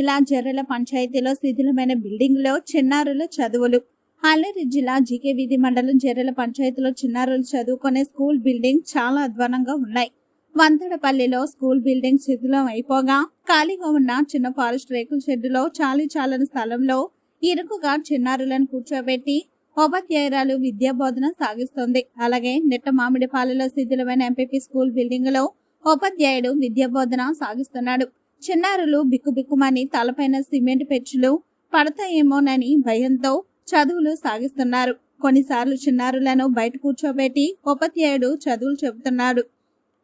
జిల్లా జర్రెల పంచాయతీలో శిథిలమైన బిల్డింగ్లో చిన్నారుల చదువులు. అల్లూరి జిల్లా జీకే వీధి మండలం జర్రెల పంచాయతీలో చిన్నారులు చదువుకునే స్కూల్ బిల్డింగ్ చాలా అధ్వానంగా ఉన్నాయి. వంతడపల్లిలో స్కూల్ బిల్డింగ్ శిథిలం అయిపోగా ఖాళీగా ఉన్న చిన్న ఫారెస్ట్ రేకుల షెడ్డులో చాలీ చాలని స్థలంలో ఇరుకుగా చిన్నారులను కూర్చోబెట్టి ఉపాధ్యాయురాలు విద్యా బోధన సాగిస్తోంది. అలాగే నిట్ట మామిడిపాలెలో శిథిలమైన ఎంపీపీ స్కూల్ బిల్డింగ్లో ఉపాధ్యాయుడు విద్యా బోధన సాగిస్తున్నాడు. చిన్నారులు బిక్కుబిక్కుమని తలపైన సిమెంట్ పెచ్చులు పడతాయేమోనని భయంతో చదువులు సాగిస్తున్నారు. కొన్నిసార్లు చిన్నారులను బయట కూర్చోబెట్టి ఉపాధ్యాయుడు చదువులు చెబుతున్నాడు.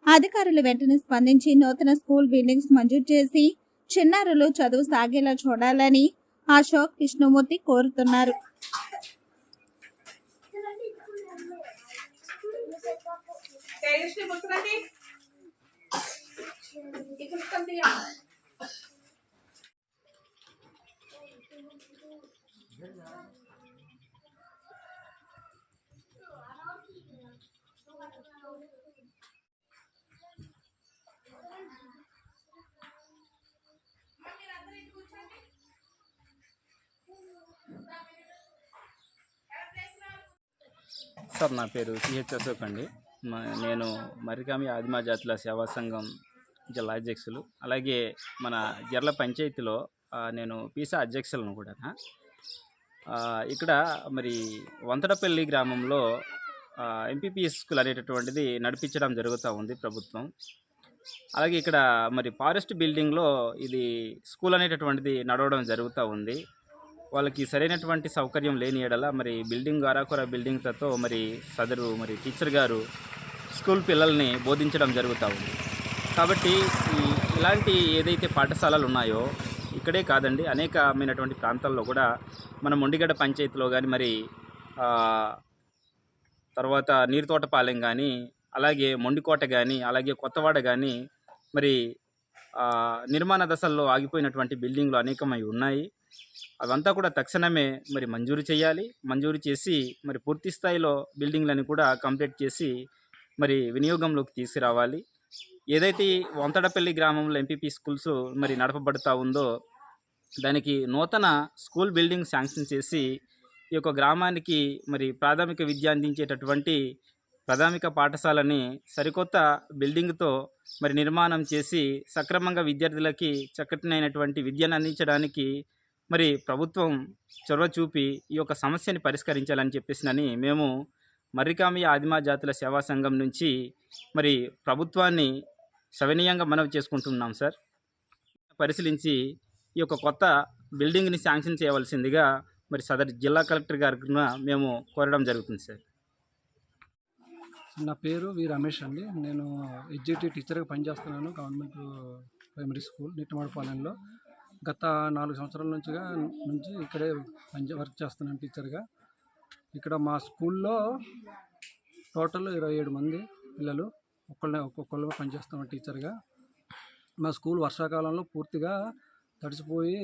అధికారులు వెంటనే స్పందించి నూతన స్కూల్ బిల్డింగ్స్ మంజూరు చేసి చిన్నారులు చదువు సాగేలా చూడాలని అశోక్ కృష్ణమూర్తి కోరుతున్నారు. ఇక్కడ సార్ నా పేరు సిహెచ్ అశోక్ అండి. మ- నేను మరికామి ఆదిమా జాతుల సేవా సంఘం జిల్లా అధ్యక్షులు. అలాగే మన జర్ల పంచాయతీలో నేను పీసా అధ్యక్షులను కూడా ఇక్కడ మరి వంతడపల్లి గ్రామంలో ఎంపీపీఎస్ స్కూల్ అనేటటువంటిది నడిపించడం జరుగుతూ ఉంది ప్రభుత్వం. అలాగే ఇక్కడ మరి ఫారెస్ట్ బిల్డింగ్లో ఇది స్కూల్ అనేటటువంటిది నడవడం జరుగుతూ ఉంది. వాళ్ళకి సరైనటువంటి సౌకర్యం లేని ఎడల మరి బిల్డింగ్ అరాకొర బిల్డింగ్తో మరి సదరు మరి టీచర్ గారు స్కూల్ పిల్లల్ని బోధించడం జరుగుతూ ఉంది. కాబట్టి ఇలాంటి ఏదైతే పాఠశాలలు ఉన్నాయో ఇక్కడే కాదండి అనేకమైనటువంటి ప్రాంతాల్లో కూడా మన మొండిగడ్డ పంచాయతీలో కానీ మరి తర్వాత నీరుతోటపాలెం కానీ అలాగే మొండికోట కానీ అలాగే కొత్తవాడ కానీ మరి నిర్మాణ దశల్లో ఆగిపోయినటువంటి బిల్డింగ్లు అనేకమై ఉన్నాయి. అవంతా కూడా తక్షణమే మరి మంజూరు చేయాలి. మంజూరు చేసి మరి పూర్తి స్థాయిలో బిల్డింగ్లను కూడా కంప్లీట్ చేసి మరి వినియోగంలోకి తీసుకురావాలి. ఏదైతే వంతడపల్లి గ్రామంలో ఎంపీపీ స్కూల్స్ మరి నడపబడుతూ ఉందో దానికి నూతన స్కూల్ బిల్డింగ్ శాంక్షన్ చేసి ఈ యొక్క గ్రామానికి మరి ప్రాథమిక విద్య అందించేటటువంటి ప్రాథమిక పాఠశాలని సరికొత్త బిల్డింగ్తో మరి నిర్మాణం చేసి సక్రమంగా విద్యార్థులకి చక్కటినైనటువంటి విద్యను అందించడానికి మరి ప్రభుత్వం చొరవ చూపి ఈ యొక్క సమస్యని పరిష్కరించాలని చెప్పేసినని మేము మర్రికామి ఆదిమా జాతుల సేవా సంఘం నుంచి మరి ప్రభుత్వాన్ని సవినీయంగా మనవి చేసుకుంటున్నాం సార్. పరిశీలించి ఈ యొక్క కొత్త బిల్డింగ్ని శాంక్షన్ చేయవలసిందిగా మరి సదరు జిల్లా కలెక్టర్ గారికి మేము కోరడం జరుగుతుంది సార్. నా పేరు వి రమేష్ అండి. నేను ఎడ్జిటి టీచర్గా పనిచేస్తున్నాను గవర్నమెంట్ ప్రైమరీ స్కూల్ నిట్టమాడపాలెంలో గత నాలుగు సంవత్సరాల నుంచిగా నుంచి ఇక్కడే పని వర్క్ చేస్తున్నాను టీచర్గా. ఇక్కడ మా స్కూల్లో టోటల్ ఇరవై ఏడు మంది పిల్లలు ఒక్కళ్ళ ఒక్కొక్కళ్ళు పనిచేస్తున్నాం టీచర్గా. మా స్కూల్ వర్షాకాలంలో పూర్తిగా తడిసిపోయి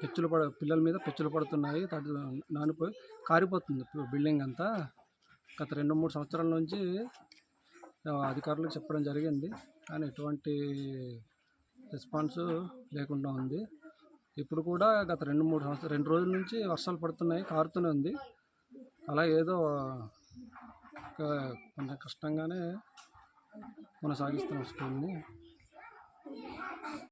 పెచ్చులు పడ పిల్లల మీద పెచ్చులు పడుతున్నాయి తడి నానిపోయి కారిపోతుంది బిల్డింగ్ అంతా. గత రెండు మూడు సంవత్సరాల నుంచి అధికారులకు చెప్పడం జరిగింది. కానీ ఎటువంటి రెస్పాన్స్ లేకుండా ఉంది. ఇప్పుడు కూడా గత రెండు మూడు సంవత్సరాలు రెండు రోజుల నుంచి వర్షాలు పడుతున్నాయి కారుతూనే ఉంది. అలా ఏదో ఒక కొంచెం కష్టంగానే కొనసాగిస్తున్నాం స్కూల్ని.